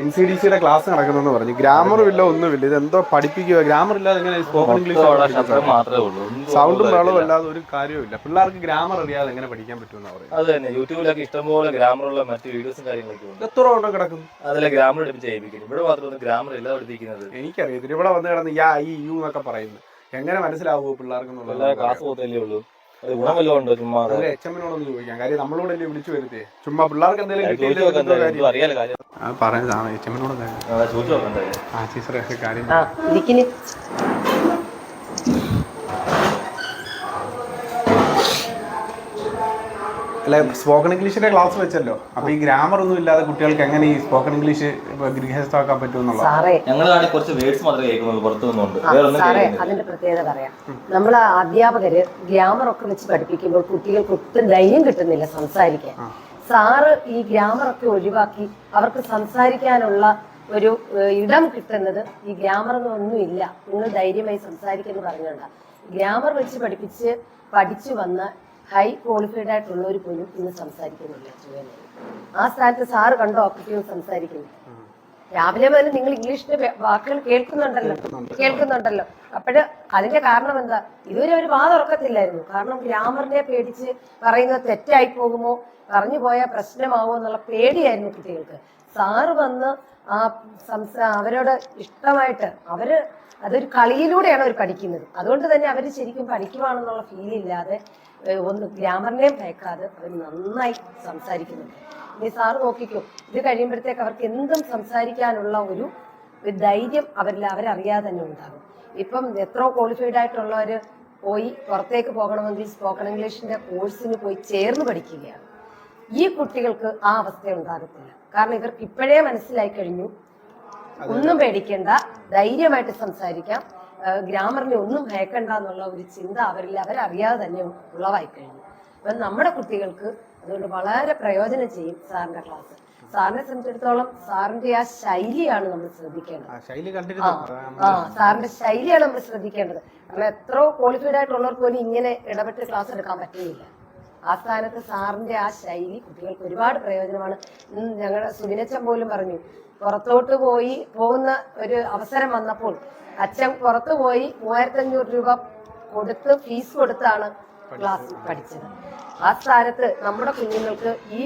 N C D സിയുടെ class നടക്കുന്നെന്ന് പറഞ്ഞു. ഗ്രാമറും ഇല്ല ഒന്നുമില്ല. ഇത് എന്തോ പഠിപ്പിക്കുക ഗ്രാമർ ഇല്ലാതെ എങ്ങനെ സ്പോക്കൺ ഇംഗ്ലീഷ് ശബ്ദം മാത്രമേ ഉള്ളൂ. സൗണ്ടും വെള്ളവും അല്ലാതെ ഒരു കാര്യവുമില്ല. പിള്ളേർക്ക് ഗ്രാമർ അറിയാതെ എങ്ങനെ പഠിക്കാൻ പറ്റുമെന്ന് പറയുന്നത്? അത് തന്നെ. യൂട്യൂബിലൊക്കെ ഇഷ്ടംപോലെ ഗ്രാമറുള്ള മറ്റു വീഡിയോസും കാര്യങ്ങളൊക്കെ ഉണ്ട്. എത്ര ഉണ്ടോ കിടക്കും അതിലെ ഗ്രാമർ പഠിപ്പിച്ച് ചെയ്യിപ്പിക്കുന്നു. ഇവിടെ മാത്രമൊന്നും ഗ്രാമർ ഇല്ല പഠിപ്പിക്കുന്നത് എനിക്കറിയത്തില്ല. ഇവിടെ വന്ന് കിടന്ന് യാ ഈ യു എന്നൊക്കെ പറയുന്നു എങ്ങനെ മനസ്സിലാവുമോ പിള്ളേർക്ക് ക്ലാസ് പോകത്തല്ലേ ഉള്ളൂ. അത് ഗുണമല്ലോ ഉണ്ടോ ചുമ്മാ അത് എച്ച് എമ്മിനോടൊന്ന് ചോദിക്കാം. കാര്യം നമ്മളോടല്ലേ വിളിച്ചു വരുത്തേ? ചുമ്മാ പിള്ളേർക്ക് എന്തെങ്കിലും അറിയാലോ കാര്യം. പറയുന്നതാണ് എച്ച് എമ്മിനോട് ആ, ചോദിച്ചു നോക്കണ്ടേ ആ ടീച്ചറെ കാര്യം ആ ഇരിക്കിന് അല്ല സ്പോക്കൺ ഇംഗ്ലീഷിന്റെ ക്ലാസ് വെച്ചല്ലോ. അപ്പൊ ഈ ഗ്രാമർ ഒന്നും ഇല്ലാതെ കുട്ടികൾക്ക് എങ്ങനെ ഈ സ്പോക്കൺ ഇംഗ്ലീഷ് ഗൃഹസ്ഥാക്കാൻ പറ്റുമെന്നുള്ള സാറേ ഞങ്ങളാണെങ്കിൽ കുറച്ച് വേർഡ്സ് മാത്രമേ കേൾക്കുന്നത് പുറത്തു നിന്നുണ്ട് വേറെ ഒന്നും സാറേ അതിന്റെ പ്രത്യേകത പറയാം. നമ്മൾ അധ്യാപകര് ഗ്രാമർ ഒക്കെ വെച്ച് പഠിപ്പിക്കുമ്പോൾ കുട്ടികൾക്ക് ഒട്ടും ധൈര്യം കിട്ടുന്നില്ല സംസാരിക്കാൻ. സാറ് ഈ ഗ്രാമർ ഒക്കെ ഒഴിവാക്കി അവർക്ക് സംസാരിക്കാനുള്ള ഒരു ഇടം കിട്ടുന്നത് ഈ ഗ്രാമർ ഒന്നുമില്ല നിങ്ങൾ ധൈര്യമായി സംസാരിക്കുന്നു പറഞ്ഞുകൊണ്ടാണ് ഗ്രാമർ വെച്ച് പഠിപ്പിച്ച് പഠിച്ചു വന്ന ഹൈ ക്വാളിഫൈഡ് ആയിട്ടുള്ളവർ പോലും ഇന്ന് സംസാരിക്കുന്നില്ല ആ സ്ഥാനത്ത് സാറ് കണ്ടോ? കുട്ടികൾ സംസാരിക്കുന്നു. രാവിലെ മുതൽ നിങ്ങൾ ഇംഗ്ലീഷിന്റെ വാക്കുകൾ കേൾക്കുന്നുണ്ടല്ലോ. കേൾക്കുന്നുണ്ടല്ലോ. അപ്പോഴ് അതിന്റെ കാരണം എന്താ? ഇതുവരെ ഒരു വാ തുറക്കത്തില്ലായിരുന്നു കാരണം ഗ്രാമറിനെ പേടിച്ച് പറയുന്നത് തെറ്റായി പോകുമോ? പറഞ്ഞു പോയാൽ പ്രശ്നമാവോ എന്നുള്ള പേടിയായിരുന്നു കുട്ടികൾക്ക്. സാറ് വന്ന് ആ സംസാ അവരോട് ഇഷ്ടമായിട്ട് അവർ അതൊരു കളിയിലൂടെയാണ് അവർ പഠിക്കുന്നത്. അതുകൊണ്ട് തന്നെ അവർ ശരിക്കും പഠിക്കുവാണെന്നുള്ള ഫീൽ ഇല്ലാതെ ഒന്ന് ഗ്രാമറിനെയും ഭയക്കാതെ അവർ നന്നായി സംസാരിക്കുന്നുണ്ട് ഇനി സാറ് നോക്കിക്കോ ഇത് കഴിയുമ്പോഴത്തേക്ക് അവർക്ക് എന്തും സംസാരിക്കാനുള്ള ഒരു ഒരു ധൈര്യം അവരിൽ അവരറിയാതെ തന്നെ ഉണ്ടാകും. ഇപ്പം എത്ര ക്വാളിഫൈഡ് ആയിട്ടുള്ളവർ പോയി പുറത്തേക്ക് പോകണമെങ്കിൽ സ്പോക്കൺ ഇംഗ്ലീഷിന്റെ കോഴ്സിന് പോയി ചേർന്ന് പഠിക്കുകയാണ്. ഈ കുട്ടികൾക്ക് ആ അവസ്ഥ ഉണ്ടാകത്തില്ല. കാരണം ഇവർക്ക് ഇപ്പോഴേ മനസ്സിലായി കഴിഞ്ഞു. ഒന്നും പേടിക്കേണ്ട. ധൈര്യമായിട്ട് സംസാരിക്കാം. ഗ്രാമറിനെ ഒന്നും ഭയക്കണ്ട എന്നുള്ള ഒരു ചിന്ത അവരിൽ അവരറിയാതെ തന്നെ ഉളവായി കഴിഞ്ഞു. അപ്പം നമ്മുടെ കുട്ടികൾക്ക് അതുകൊണ്ട് വളരെ പ്രയോജനം ചെയ്യും സാറിന്റെ ക്ലാസ് സാറിനെ സംബന്ധിച്ചിടത്തോളം സാറിന്റെ ആ ശൈലിയാണ് നമ്മൾ ശ്രദ്ധിക്കേണ്ടത്. ആ, സാറിന്റെ ശൈലിയാണ് നമ്മൾ ശ്രദ്ധിക്കേണ്ടത്. കാരണം എത്ര ക്വാളിഫൈഡ് ആയിട്ടുള്ളവർക്ക് പോലും ഇങ്ങനെ ഇടപെട്ട് ക്ലാസ് എടുക്കാൻ പറ്റുന്നില്ല ആ സ്ഥാനത്ത് സാറിന്റെ ആ ശൈലി കുട്ടികൾക്ക് ഒരുപാട് പ്രയോജനമാണ്. ഞങ്ങളുടെ സുബിനച്ചൻ പോലും പറഞ്ഞു പുറത്തോട്ട് പോയി പോകുന്ന ഒരു അവസരം വന്നപ്പോൾ അച്ഛൻ പുറത്തു പോയി മൂവായിരത്തി അഞ്ഞൂറ് രൂപ കൊടുത്ത് ഫീസ് കൊടുത്താണ് ക്ലാസ് പഠിച്ചത്. ആ സ്ഥാനത്ത് നമ്മുടെ കുഞ്ഞുങ്ങൾക്ക് ഈ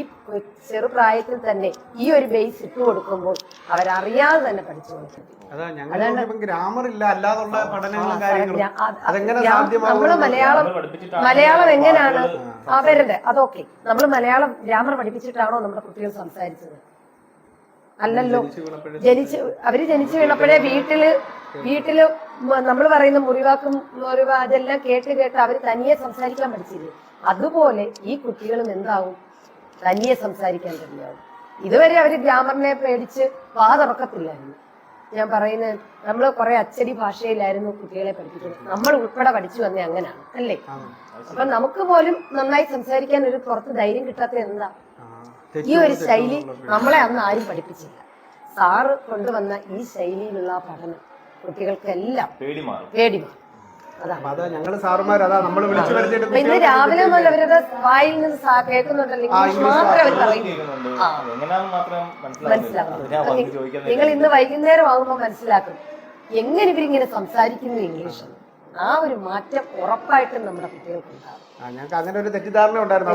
ചെറുപ്രായത്തിൽ തന്നെ ഈ ഒരു ബേസ് ഇട്ട് കൊടുക്കുമ്പോൾ അവരറിയാതെ തന്നെ പഠിച്ചു കൊടുക്കും. അതാ ഞങ്ങൾ ഗ്രാമർ ഇല്ല അല്ലാതുള്ള പഠനങ്ങളും കാര്യങ്ങളും. ഗ്രാ- അത് അത് അതെങ്ങനെ സാധ്യമാകും നമ്മൾ മലയാളം മലയാളം എങ്ങനെയാണ്? അവരുടെ അതൊക്കെ. നമ്മൾ മലയാളം ഗ്രാമർ പഠിപ്പിച്ചിട്ടാണോ നമ്മുടെ കുട്ടികൾ സംസാരിച്ചത്? അല്ലല്ലോ. ജനിച്ച് അവർ ജനിച്ചു വീണപ്പോഴേ വീട്ടിൽ വീട്ടിൽ നമ്മൾ പറയുന്ന മുറിവാക്കും മുറിവ അതെല്ലാം കേട്ട് കേട്ട് അവർ തനിയെ സംസാരിക്കാൻ പഠിച്ചില്ലേ അതുപോലെ ഈ കുട്ടികളും എന്താവും? തനിയെ സംസാരിക്കാൻ തന്നെയാവും. ഇതുവരെ അവർ ഗ്രാമറിനെ പേടിച്ച് വാ തുറക്കത്തില്ലായിരുന്നു. ഞാൻ പറയുന്നത് നമ്മൾ കുറെ അച്ചടി ഭാഷയിലായിരുന്നു കുട്ടികളെ പഠിപ്പിക്കുന്നത്. നമ്മൾ ഉൾപ്പെടെ പഠിച്ചു വന്നേ അങ്ങനെയാണ് അല്ലേ? അപ്പൊ നമുക്ക് പോലും നന്നായി സംസാരിക്കാൻ ഒരു പുറത്ത് ധൈര്യം കിട്ടാത്ത എന്താ? ഈ ഒരു ശൈലി നമ്മളെ അന്ന് ആരും പഠിപ്പിച്ചില്ല. സാറ് കൊണ്ടുവന്ന ഈ ശൈലിയിലുള്ള പഠനം കുട്ടികൾക്കെല്ലാം പേടി മാറും. അതാ ഞങ്ങൾ സാറുമാർ അതാ നമ്മൾ വിളിച്ചു വരുത്തിയിട്ട് അപ്പൊ ഇന്ന് രാവിലെ മുതൽ അവരുടെ വായിൽ നിന്ന് കേൾക്കുന്നുണ്ടല്ലോ ഇംഗ്ലീഷ് മാത്രമേ നിങ്ങൾ ഇന്ന് വൈകുന്നേരം ആകുമ്പോൾ മനസ്സിലാക്കും എങ്ങനെ ഇവരിങ്ങനെ സംസാരിക്കുന്നു ഇംഗ്ലീഷ് ആ ഒരു മാറ്റം ഉറപ്പായിട്ടും നമ്മുടെ കുട്ടികൾക്ക് ആ, ഞങ്ങൾക്ക് അങ്ങനെ ഒരു തെറ്റിദ്ധാരണ ഉണ്ടായിരുന്നു.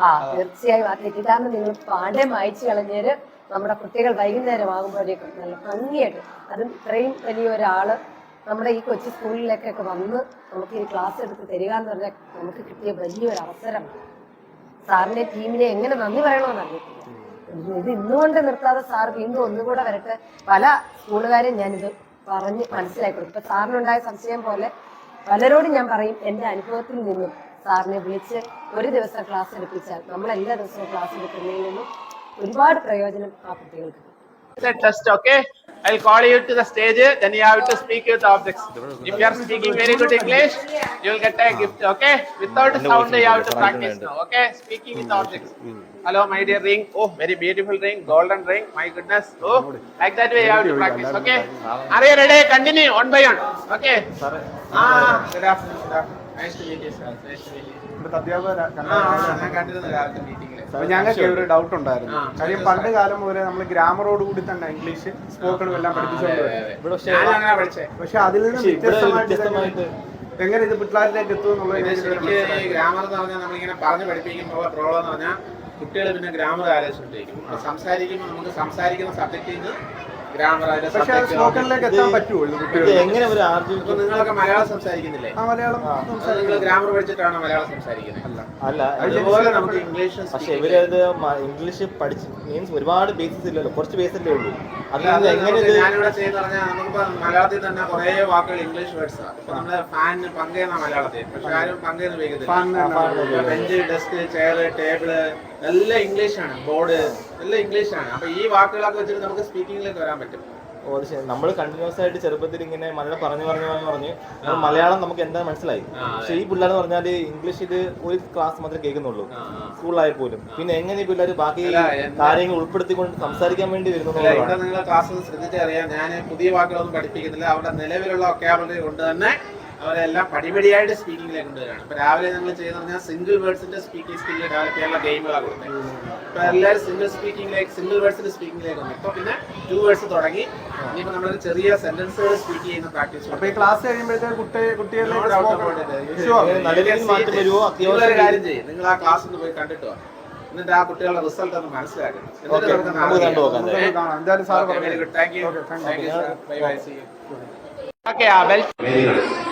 ആ. തീർച്ചയായും ആ തെറ്റിദ്ധാരണ നിങ്ങൾ പാടെ മായച്ചു കളഞ്ഞേര് നമ്മുടെ കുട്ടികൾ വൈകുന്നേരം ആകുമ്പോഴേക്കും നല്ല ഭംഗിയായിട്ട് അതും ഇത്രയും വലിയ ഒരാൾ നമ്മുടെ ഈ കൊച്ചു സ്കൂളിലേക്കൊക്കെ വന്ന് നമുക്ക് ഈ ക്ലാസ് എടുത്ത് തരിക എന്ന് പറഞ്ഞാൽ നമുക്ക് കിട്ടിയ വലിയൊരു അവസരമാണ് സാറിന്റെ ടീമിനെ എങ്ങനെ നന്ദി പറയണമെന്ന് അറിയത്തില്ല. ഇത് ഇന്നുകൊണ്ട് നിർത്താതെ സാർ വീണ്ടും ഒന്നുകൂടെ വരട്ടെ. പല സ്കൂളുകാരും ഞാനിത് പറഞ്ഞ് മനസ്സിലാക്കി കൊടുക്കും ഇപ്പൊ സാറിനുണ്ടായ സംശയം പോലെ പലരോടും ഞാൻ പറയും എന്റെ അനുഭവത്തിൽ നിന്നും സാറിനെ വിളിച്ച് ഒരു ദിവസം ക്ലാസ് എടുപ്പിച്ചാൽ നമ്മൾ എല്ലാ ദിവസവും ക്ലാസ് എടുക്കുന്നതിൽ നിന്നും ഒരുപാട് പ്രയോജനം ആ കുട്ടികൾക്ക് I'll call you to the stage, then you have to speak with objects. If you are speaking very good English, you will get a gift, okay? Without sound, you have to practice now, okay? Speaking with objects. Hello, my dear ring. Oh, very beautiful ring, golden ring. My goodness. Oh, like that way you have to practice, okay? Are you ready? Continue, one by one, okay? Ah, good afternoon, sir. Nice to meet you, sir. Nice to meet you. ഇവിടുത്തെ ഞങ്ങൾക്ക് ഒരു doubt ഉണ്ടായിരുന്നു. കാര്യം പണ്ട് കാലം മുതലേ നമ്മൾ ഗ്രാമറോട് കൂടി തന്നെ ഇംഗ്ലീഷ് സ്പോക്കണും എല്ലാം പഠിപ്പിച്ചുകൊണ്ട് പക്ഷേ അതിൽ നിന്ന് വ്യത്യസ്തമായിട്ട് എങ്ങനെ ഇത് പിള്ളേരിലേക്ക് എത്തും എന്നുള്ളത് ഗ്രാമർ എന്ന് പറഞ്ഞാൽ നമ്മളിങ്ങനെ പറഞ്ഞു പഠിപ്പിക്കുമ്പോൾ പ്രോബ്ലം എന്ന് പറഞ്ഞാൽ കുട്ടികൾ പിന്നെ ഗ്രാമർ ആലോചിച്ചുകൊണ്ടിരിക്കും സംസാരിക്കുമ്പോൾ നമുക്ക് സംസാരിക്കുന്ന സബ്ജക്റ്റിൽ നിന്ന് പക്ഷെ എത്താൻ പറ്റുമോ എങ്ങനെ ഒരു നിങ്ങളൊക്കെ മലയാളം സംസാരിക്കുന്നില്ലേ? മലയാളം നിങ്ങൾ ഗ്രാമർ പഠിച്ചിട്ടാണ് മലയാളം സംസാരിക്കുന്നത്? അല്ല. അല്ല അതുപോലെ നമുക്ക് ഇംഗ്ലീഷ് പക്ഷെ ഇവരത് ഇംഗ്ലീഷ് പഠിച്ച് മീൻസ് ഒരുപാട് ബേസിസ് ഇല്ലല്ലോ കുറച്ച് ബേസ് അല്ലേ ഉള്ളൂ. അല്ലാതെ എങ്ങനെ ഇത് ഞാനിവിടെ ചെയ്യുന്ന പറഞ്ഞാൽ നമുക്കിപ്പോ മലയാളത്തിൽ തന്നെ കുറെ വാക്കുകൾ ഇംഗ്ലീഷ് വേർഡ്സ് ആണ് ഇപ്പൊ നമ്മൾ ഫാനിന് പങ്കെന്ന മലയാളത്തിൽ പക്ഷെ ആരും പങ്കെന്ന് ഉപയോഗിക്കത്തില്ല. ബെഞ്ച് ഡെസ്ക് ചെയർ ടേബിൾ എല്ലാം ഇംഗ്ലീഷാണ് ബോർഡ് എല്ലാം ഇംഗ്ലീഷാണ് അപ്പൊ ഈ വാക്കുകളൊക്കെ വെച്ചിട്ട് നമുക്ക് സ്പീക്കിംഗിലേക്ക് വരാൻ പറ്റും. നമ്മൾ കണ്ടിന്യൂസ് ആയിട്ട് ചെറുപ്പത്തിൽ ഇങ്ങനെ മലയാളം പറഞ്ഞു പറഞ്ഞു പറഞ്ഞു പറഞ്ഞ്. മലയാളം നമുക്ക് എന്താ മനസ്സിലായി? പക്ഷെ ഈ പിള്ളേർ പറഞ്ഞാൽ ഇംഗ്ലീഷ് ഇത് ഒരു ക്ലാസ് മാത്രമേ കേൾക്കുന്നുള്ളൂ. സ്കൂളിലായി. പോലും പിന്നെ എങ്ങനെ ഈ പിള്ളേർ ബാക്കി കാര്യങ്ങൾ ഉൾപ്പെടുത്തിക്കൊണ്ട് സംസാരിക്കാൻ വേണ്ടി വരുന്നു നിങ്ങൾ ക്ലാസ് ശ്രദ്ധിച്ചറിയാം. ഞാൻ പുതിയ വാക്കുകളൊന്നും പഠിപ്പിക്കുന്നില്ല. അവരുടെ നിലവിലുള്ള ഒക്കാബിലിറ്റി കൊണ്ട് തന്നെ അവരെല്ലാം പടിപടിയായിട്ട് സ്പീക്കിംഗിലേക്ക് കൊണ്ടുവരാണ്. ഇപ്പൊ രാവിലെ നിങ്ങൾ ചെയ്യുന്ന പറഞ്ഞാൽ സിംഗിൾ വേർഡ്സിന്റെ സ്പീക്കിംഗ് സ്കില്ല് ഡെവലപ്പ് ചെയ്യാനുള്ള ഗെയിമുകളാണ് കൊടുത്തത് ഇപ്പൊ എല്ലാവരും സിംഗിൾ സ്പീക്കിംഗിലേക്ക് സിംഗിൾ വേർഡ്സിന്റെ സ്പീക്കിംഗിലേക്ക് വന്നു. ഇപ്പൊ പിന്നെ ടു വേർഡ്സ് തുടങ്ങി. ഇനിയിപ്പോ നമ്മളൊരു ചെറിയ സെന്റൻസുകൾ സ്പീക്ക് ചെയ്യുന്ന പ്രാക്ടീസ് അപ്പൊ ഈ ക്ലാസ് കഴിയുമ്പോഴത്തേക്ക് കാര്യം ചെയ്യും. നിങ്ങൾ ആ ക്ലാസ് ഒന്ന് പോയി കണ്ടിട്ടോ. വാ എന്നിട്ട് ആ കുട്ടികളുടെ റിസൾട്ട് ഒന്ന് മനസ്സിലാക്കണം. വെൽക്കം വെരി നമുക്ക്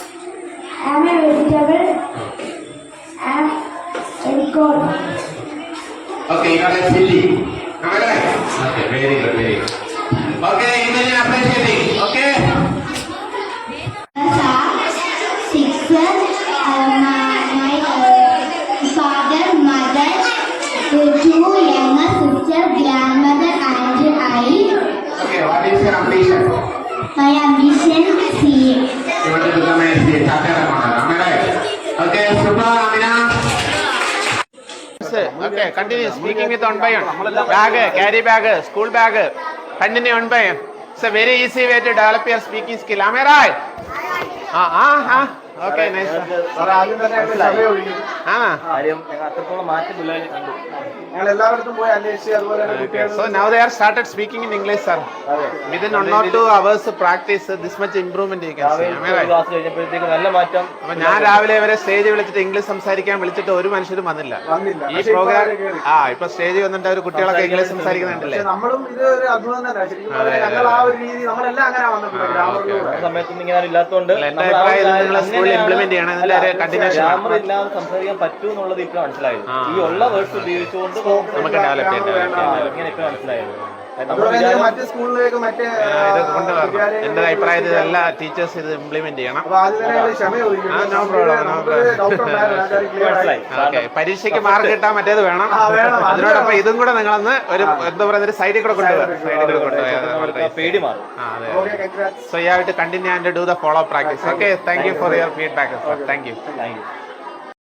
am a vegetable, am a corn. Okay, now let's. Continue speaking with one by one. Bag, carry bag, school bag. Continue one by one. It's a very easy way to develop your speaking skill. Am I right? Ah, ah, in English. Sir within one ഞങ്ങൾ two hours practice this much improvement തന്നെ നല്ല മാറ്റം. അപ്പൊ ഞാൻ രാവിലെ വരെ stage വിളിച്ചിട്ട് English സംസാരിക്കാൻ വിളിച്ചിട്ട് ഒരു മനുഷ്യരും വന്നില്ല. ഈ പ്രോഗ്രാം ആ ഇപ്പൊ സ്റ്റേജ് വന്നിട്ട് അവർ കുട്ടികളൊക്കെ ഇംഗ്ലീഷ് സംസാരിക്കുന്നുണ്ടല്ലേ? നമ്മളും ഇത് ഒരു അത്ഭുതം തന്നെ. ശരിക്കും ഞങ്ങൾ ആ ഒരു രീതി നമ്മളെല്ലാം അങ്ങനെ വന്നിട്ടുണ്ട് ഗ്രാമറിലൂടെ ആ സമയത്തൊന്നും ഇങ്ങനെ ഇല്ലാത്തതുകൊണ്ട് implement ചെയ്യണം. ഗ്രാമർ ഇല്ലാതെ സംസാരിക്കാൻ പറ്റൂ എന്നുള്ളത് ഇപ്പൊ മനസ്സിലായത് ഈ ഉള്ള വേർഡ്സ് ഉപയോഗിച്ചുകൊണ്ട് നമുക്ക് ഡെവലപ്പ് ചെയ്യാം ഇങ്ങനെ ഇപ്പൊ മനസ്സിലായത്. മറ്റ് സ്കൂളിലേക്ക് എന്റെ അഭിപ്രായത്തിൽ എല്ലാ ടീച്ചേഴ്സ് ഇത് ഇംപ്ലിമെന്റ് ചെയ്യണം. ഓക്കെ പരീക്ഷയ്ക്ക് മാർക്ക് കിട്ടാൻ മറ്റേത് വേണം. അതിനോടൊപ്പം ഇതും കൂടെ നിങ്ങളൊന്ന് ഒരു എന്താ പറയുക ഒരു സൈഡിൽ കൂടെ കൊണ്ടുപോകാം സൈഡിൽ കൂടെ കൊണ്ടുപോയാൽ നമുക്ക് ആ പേടി മാറും. ആ അതെ Okay, congrats. So you have to continue and do the follow practice. Okay, thank you for your feedback. Thank thank you